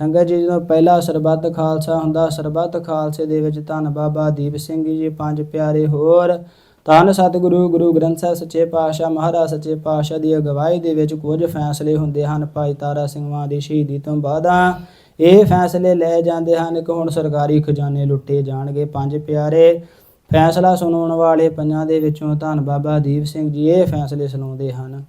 ਸੰਗਤ ਜੀ, ਜਦੋਂ ਪਹਿਲਾ ਸਰਬੱਤ ਖਾਲਸਾ ਹੁੰਦਾ, ਸਰਬੱਤ ਖਾਲਸੇ ਦੇ ਵਿੱਚ ਧੰਨ ਬਾਬਾ ਦੀਪ ਸਿੰਘ ਜੀ, ਪੰਜ ਪਿਆਰੇ ਹੋਰ। ਧੰਨ ਸਤਿਗੁਰੂ, ਗੁਰੂ ਗ੍ਰੰਥ ਸਾਹਿਬ ਸੱਚੇ ਪਾਤਸ਼ਾਹ, ਮਹਾਰਾਜ ਸੱਚੇ ਪਾਤਸ਼ਾਹ ਦੀ ਅਗਵਾਈ ਦੇ ਵਿੱਚ ਕੁਝ ਫੈਸਲੇ ਹੁੰਦੇ ਹਨ, ਭਾਈ ਤਾਰਾ ਸਿੰਘਾਂ ਦੀ ਸ਼ਹੀਦੀ ਤੋਂ ਬਾਅਦਾਂ। ਇਹ ਫੈਸਲੇ ਲਏ ਜਾਂਦੇ ਹਨ ਕਿ ਹੁਣ ਸਰਕਾਰੀ ਖਜ਼ਾਨੇ ਲੁੱਟੇ ਜਾਣਗੇ, ਪੰਜ ਪਿਆਰੇ। ਫੈਸਲਾ ਸੁਣਾਉਣ ਵਾਲੇ ਪੰਜਾਂ ਦੇ ਵਿੱਚੋਂ ਧੰਨ ਬਾਬਾ ਦੀਪ ਸਿੰਘ ਜੀ ਇਹ ਫੈਸਲੇ ਸੁਣਾਉਂਦੇ ਹਨ।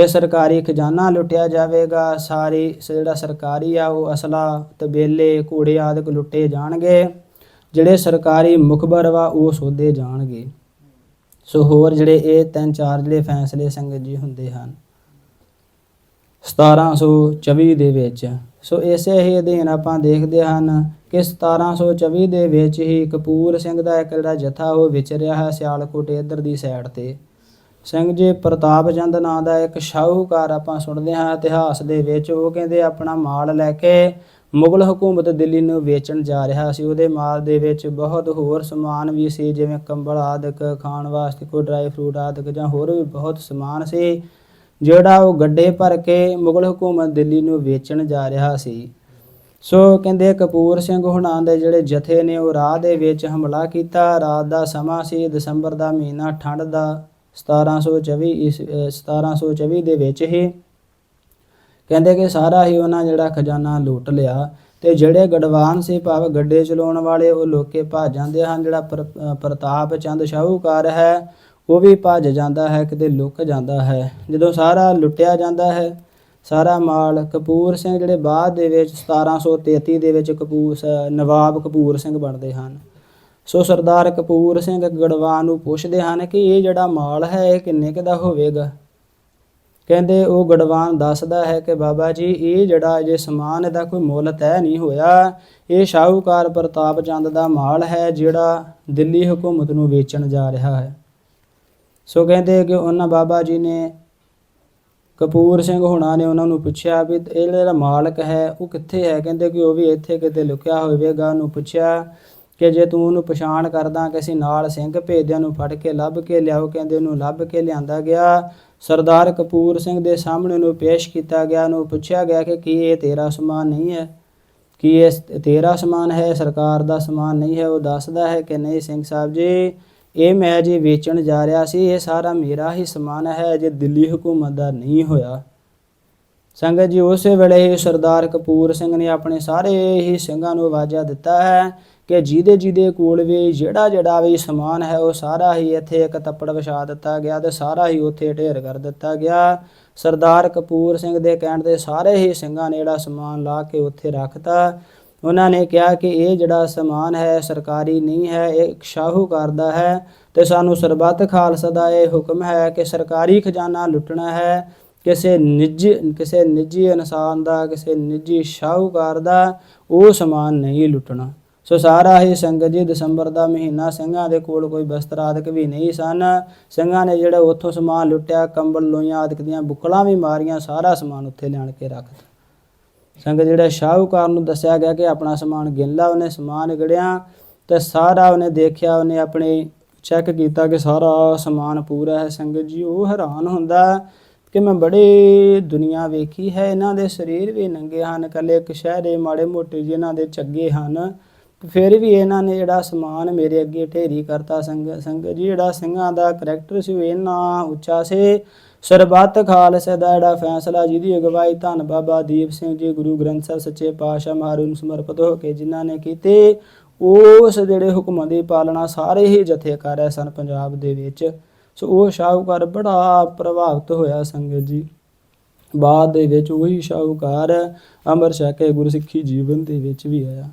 ਕਿ ਸਰਕਾਰੀ ਖਜ਼ਾਨਾ ਲੁੱਟਿਆ ਜਾਵੇਗਾ, ਸਾਰੀ ਜਿਹੜਾ ਸਰਕਾਰੀ ਆ, ਉਹ ਅਸਲਾ ਤਬੇਲੇ ਘੋੜੇ ਆਦਿਕ ਲੁੱਟੇ ਜਾਣਗੇ। ਜਿਹੜੇ ਸਰਕਾਰੀ ਮੁਖਬਰ ਵਾ, ਉਹ ਸੋਧੇ ਜਾਣਗੇ। ਸੋ ਹੋਰ ਜਿਹੜੇ ਇਹ ਤਿੰਨ ਚਾਰ ਜਿਹੜੇ ਫੈਸਲੇ ਸੰਗਤ ਜੀ ਹੁੰਦੇ ਹਨ। 1724 ਦੇ ਵਿੱਚ, ਸੋ ਇਸੇ ਹੀ ਅਧੀਨ ਆਪਾਂ ਦੇਖਦੇ ਹਨ ਕਿ 1724 ਦੇ ਵਿੱਚ ਹੀ ਕਪੂਰ ਸਿੰਘ ਦਾ ਇੱਕ ਜਿਹੜਾ ਜਥਾ, ਉਹ ਵਿਚਰਿਆ ਹੈ ਸਿਆਲਕੋਟ ਇੱਧਰ ਦੀ ਸਾਈਡ ਤੇ। ਸਿੰਘ ਜੀ, ਪ੍ਰਤਾਪ ਚੰਦ ਨਾਂ ਦਾ ਇੱਕ ਸ਼ਾਹੂਕਾਰ ਆਪਾਂ ਸੁਣਦੇ ਹਾਂ ਇਤਿਹਾਸ ਦੇ ਵਿੱਚ। ਉਹ ਕਹਿੰਦੇ, ਆਪਣਾ ਮਾਲ ਲੈ ਕੇ ਮੁਗਲ ਹਕੂਮਤ ਦਿੱਲੀ ਨੂੰ ਵੇਚਣ ਜਾ ਰਿਹਾ ਸੀ। ਉਹਦੇ ਮਾਲ ਦੇ ਵਿੱਚ ਬਹੁਤ ਹੋਰ ਸਮਾਨ ਵੀ ਸੀ, ਜਿਵੇਂ ਕੰਬਲ ਆਦਿਕ, ਖਾਣ ਵਾਸਤੇ ਕੋਈ ਡਰਾਈ ਫਰੂਟ ਆਦਿਕ ਜਾਂ ਹੋਰ ਵੀ ਬਹੁਤ ਸਮਾਨ ਸੀ, ਜਿਹੜਾ ਉਹ ਗੱਡੇ ਭਰ ਕੇ ਮੁਗਲ ਹਕੂਮਤ ਦਿੱਲੀ ਨੂੰ ਵੇਚਣ ਜਾ ਰਿਹਾ ਸੀ। ਸੋ ਕਹਿੰਦੇ, ਕਪੂਰ ਸਿੰਘ ਹੁਣਾਂ ਦੇ ਜਿਹੜੇ ਜਥੇ ਨੇ, ਉਹ ਰਾਹ ਦੇ ਵਿੱਚ ਹਮਲਾ ਕੀਤਾ। ਰਾਤ ਦਾ ਸਮਾਂ ਸੀ, ਦਸੰਬਰ ਦਾ ਮਹੀਨਾ ਠੰਡ ਦਾ 1724 ਇਸ- ਅਹ 1724 ਦੇ ਵਿੱਚ ਹੀ ਕਹਿੰਦੇ ਕਿ ਸਾਰਾ ਹੀ ਉਹਨਾਂ ਜਿਹੜਾ ਖਜ਼ਾਨਾ ਲੁੱਟ ਲਿਆ ਤੇ ਜਿਹੜੇ ਗੜਵਾਨ ਸੀ ਭਾਵ ਗੱਡੇ ਚਲਾਉਣ ਵਾਲੇ ਉਹ ਲੋਕੇ ਭੱਜ ਜਾਂਦੇ ਹਨ, ਜਿਹੜਾ ਪ੍ਰ- ਪ੍ਰਤਾਪ ਚੰਦ ਸ਼ਾਹੂਕਾਰ ਹੈ, ਉਹ ਵੀ ਭੱਜ ਜਾਂਦਾ ਹੈ, ਕਿਤੇ ਲੁਕ ਜਾਂਦਾ ਹੈ। ਜਦੋਂ ਸਾਰਾ ਲੁੱਟਿਆ ਜਾਂਦਾ ਹੈ, ਸਾਰਾ ਮਾਲ ਕਪੂਰ ਸਿੰਘ ਜਿਹੜੇ ਬਾਅਦ ਦੇ ਵਿੱਚ 1733 ਦੇ ਵਿੱਚ ਕਪੂਰ ਸ- ਨਵਾਬ ਕਪੂਰ ਸਿੰਘ ਬਣਦੇ ਹਨ। ਸੋ ਸਰਦਾਰ ਕਪੂਰ ਸਿੰਘ ਗੜਵਾਨ ਨੂੰ ਪੁੱਛਦੇ ਹਨ ਕਿ ਇਹ ਜਿਹੜਾ ਮਾਲ ਹੈ, ਇਹ ਕਿੰਨੇ ਕੁ ਦਾ ਹੋਵੇਗਾ? ਕਹਿੰਦੇ, ਉਹ ਗੜਵਾਨ ਦੱਸਦਾ ਹੈ ਕਿ ਬਾਬਾ ਜੀ, ਇਹ ਜਿਹੜਾ ਜੇ ਸਮਾਨ ਇਹਦਾ ਕੋਈ ਮੁੱਲ ਤੈਅ ਨਹੀਂ ਹੋਇਆ। ਇਹ ਸ਼ਾਹੂਕਾਰ ਪ੍ਰਤਾਪ ਚੰਦ ਦਾ ਮਾਲ ਹੈ, ਜਿਹੜਾ ਦਿੱਲੀ ਹਕੂਮਤ ਨੂੰ ਵੇਚਣ ਜਾ ਰਿਹਾ ਹੈ। ਸੋ ਕਹਿੰਦੇ ਕਿ ਉਹਨਾਂ ਬਾਬਾ ਜੀ ਨੇ, ਕਪੂਰ ਸਿੰਘ ਹੁਣਾਂ ਨੇ ਉਹਨਾਂ ਨੂੰ ਪੁੱਛਿਆ ਵੀ ਇਹ ਜਿਹੜਾ ਮਾਲਕ ਹੈ, ਉਹ ਕਿੱਥੇ ਹੈ? ਕਹਿੰਦੇ ਕਿ ਉਹ ਵੀ ਇੱਥੇ ਕਿਤੇ ਲੁਕਿਆ ਹੋਵੇਗਾ। ਉਹਨੂੰ ਪੁੱਛਿਆ ਕਿ ਜੇ ਤੂੰ ਉਹਨੂੰ ਪਛਾਣ ਕਰਦਾ ਕਿ ਅਸੀਂ ਨਾਲ ਸਿੰਘ ਭੇਜਦਿਆਂ ਨੂੰ ਫੜ ਕੇ ਲੱਭ ਕੇ ਲਿਆਓ, ਕਹਿੰਦੇ ਉਹਨੂੰ ਲੱਭ ਕੇ ਲਿਆਂਦਾ ਗਿਆ। ਸਰਦਾਰ ਕਪੂਰ ਸਿੰਘ ਦੇ ਸਾਹਮਣੇ ਉਹਨੂੰ ਪੇਸ਼ ਕੀਤਾ ਗਿਆ, ਉਹਨੂੰ ਪੁੱਛਿਆ ਗਿਆ ਕਿ ਕੀ ਇਹ ਤੇਰਾ ਸਮਾਨ ਨਹੀਂ ਹੈ? ਕੀ ਇਹ ਤੇਰਾ ਸਮਾਨ ਹੈ? ਸਰਕਾਰ ਦਾ ਸਮਾਨ ਨਹੀਂ ਹੈ? ਉਹ ਦੱਸਦਾ ਹੈ ਕਿ ਨਹੀਂ ਸਿੰਘ ਸਾਹਿਬ ਜੀ, ਇਹ ਮੈਂ ਜੀ ਵੇਚਣ ਜਾ ਰਿਹਾ ਸੀ, ਇਹ ਸਾਰਾ ਮੇਰਾ ਹੀ ਸਮਾਨ ਹੈ ਜੇ ਦਿੱਲੀ ਹਕੂਮਤ ਦਾ ਨਹੀਂ ਹੋਇਆ। ਸੰਗਤ ਜੀ, ਉਸੇ ਵੇਲੇ ਹੀ ਸਰਦਾਰ ਕਪੂਰ ਸਿੰਘ ਨੇ ਆਪਣੇ ਸਾਰੇ ਹੀ ਸਿੰਘਾਂ ਨੂੰ ਆਵਾਜ਼ਾ ਦਿੱਤਾ ਹੈ ਕਿ ਜਿਹਦੇ ਜਿਹਦੇ ਕੋਲ ਵੀ ਜਿਹੜਾ ਜਿਹੜਾ ਵੀ ਸਮਾਨ ਹੈ ਉਹ ਸਾਰਾ ਹੀ ਇੱਥੇ ਇੱਕ ਤੱਪੜ ਵਿਛਾ ਦਿੱਤਾ ਗਿਆ ਤੇ ਸਾਰਾ ਹੀ ਉੱਥੇ ਢੇਰ ਕਰ ਦਿੱਤਾ ਗਿਆ। ਸਰਦਾਰ ਕਪੂਰ ਸਿੰਘ ਦੇ ਕਹਿਣ ਤੇ ਸਾਰੇ ਹੀ ਸਿੰਘਾਂ ਨੇ ਜਿਹੜਾ ਸਮਾਨ ਲਾ ਕੇ ਉੱਥੇ ਰੱਖਤਾ। ਉਹਨਾਂ ਨੇ ਕਿਹਾ ਕਿ ਇਹ ਜਿਹੜਾ ਸਮਾਨ ਹੈ ਸਰਕਾਰੀ ਨਹੀਂ ਹੈ, ਇਹ ਸ਼ਾਹੂਕਾਰ ਦਾ ਹੈ ਤੇ ਸਾਨੂੰ ਸਰਬੱਤ ਖਾਲਸਾ ਦਾ ਇਹ ਹੁਕਮ ਹੈ ਕਿ ਸਰਕਾਰੀ ਖਜ਼ਾਨਾ ਲੁੱਟਣਾ ਹੈ। ਕਿਸੇ ਨਿੱਜੀ ਕਿਸੇ ਨਿੱਜੀ ਇਨਸਾਨ ਦਾ, ਕਿਸੇ ਨਿੱਜੀ ਸ਼ਾਹੂਕਾਰ ਦਾ ਉਹ ਸਮਾਨ ਨਹੀਂ ਲੁੱਟਣਾ। ਸੋ ਸਾਰਾ ਹੀ ਸੰਗਤ ਜੀ ਦਸੰਬਰ ਦਾ ਮਹੀਨਾ ਸਿੰਘਾਂ ਦੇ ਕੋਲ ਕੋਈ ਬਸਤਰ ਆਦਿਕ ਵੀ ਨਹੀਂ ਸਨ। ਸਿੰਘਾਂ ਨੇ ਜਿਹੜਾ ਉੱਥੋਂ ਸਮਾਨ ਲੁੱਟਿਆ, ਕੰਬਲ ਲੋਈਆਂ ਆਦਿਕ ਦੀਆਂ ਬੁੱਕਲਾਂ ਵੀ ਮਾਰੀਆਂ, ਸਾਰਾ ਸਮਾਨ ਉੱਥੇ ਲਿਆਣ ਕੇ ਰੱਖਤਾ ਸੰਗਤ ਜਿਹੜਾ ਸ਼ਾਹੂਕਾਰ ਨੂੰ ਦੱਸਿਆ ਗਿਆ ਕਿ ਆਪਣਾ ਸਮਾਨ ਗਿਣ ਲਾ ਉਹਨੇ ਸਮਾਨ ਗਿਣਿਆ ਤੇ ਸਾਰਾ ਉਹਨੇ ਦੇਖਿਆ, ਉਹਨੇ ਆਪਣੇ ਚੈੱਕ ਕੀਤਾ ਕਿ ਸਾਰਾ ਸਮਾਨ ਪੂਰਾ ਹੈ। ਸੰਗਤ ਜੀ ਉਹ ਹੈਰਾਨ ਹੁੰਦਾ ਕਿ ਮੈਂ ਬੜੀ ਦੁਨੀਆ ਵੇਖੀ ਹੈ, ਇਹਨਾਂ ਦੇ ਸਰੀਰ ਵੀ ਨੰਗੇ ਹਨ, ਕੱਲੇ ਇੱਕ ਸ਼ਹਿਰੇ ਮਾੜੇ ਮੋਟੇ ਜਿਹੇ ਦੇ ਚੱਗੇ ਹਨ। ਫਿਰ ਵੀ ਇਹਨਾਂ ਨੇ ਜਿਹੜਾ ਸਮਾਨ ਮੇਰੇ ਅੱਗੇ ਢੇਰੀ ਕਰਤਾ ਸੰਗ ਸੰਗ ਜੀ, ਜਿਹੜਾ ਸਿੰਘਾਂ ਦਾ ਕਰੈਕਟਰ ਸੀ ਉਹ ਇੰਨਾ ਉੱਚਾ ਸੀ। ਸਰਬੱਤ ਖਾਲਸੇ ਦਾ ਜਿਹੜਾ ਫੈਸਲਾ ਜਿਹਦੀ ਅਗਵਾਈ ਧੰਨ ਬਾਬਾ ਦੀਪ ਸਿੰਘ ਜੀ ਗੁਰੂ ਗ੍ਰੰਥ ਸਾਹਿਬ ਸੱਚੇ ਪਾਤਸ਼ਾਹ ਮਹਾਰਾਜ ਨੂੰ ਸਮਰਪਿਤ ਹੋ ਕੇ ਜਿਨ੍ਹਾਂ ਨੇ ਕੀਤੇ, ਉਸ ਜਿਹੜੇ ਹੁਕਮਾਂ ਦੀ ਪਾਲਣਾ ਸਾਰੇ ਹੀ ਜਥੇ ਕਰ ਰਹੇ ਸਨ ਪੰਜਾਬ ਦੇ ਵਿੱਚ। ਸੋ ਉਹ ਸ਼ਾਹੂਕਾਰ ਬੜਾ ਪ੍ਰਭਾਵਿਤ ਹੋਇਆ ਸੰਗਤ ਜੀ। ਬਾਅਦ ਦੇ ਵਿੱਚ ਉਹੀ ਸ਼ਾਹੂਕਾਰ ਅਮਰ ਛਕ ਕੇ ਗੁਰਸਿੱਖੀ ਜੀਵਨ ਦੇ ਵਿੱਚ ਵੀ ਆਇਆ।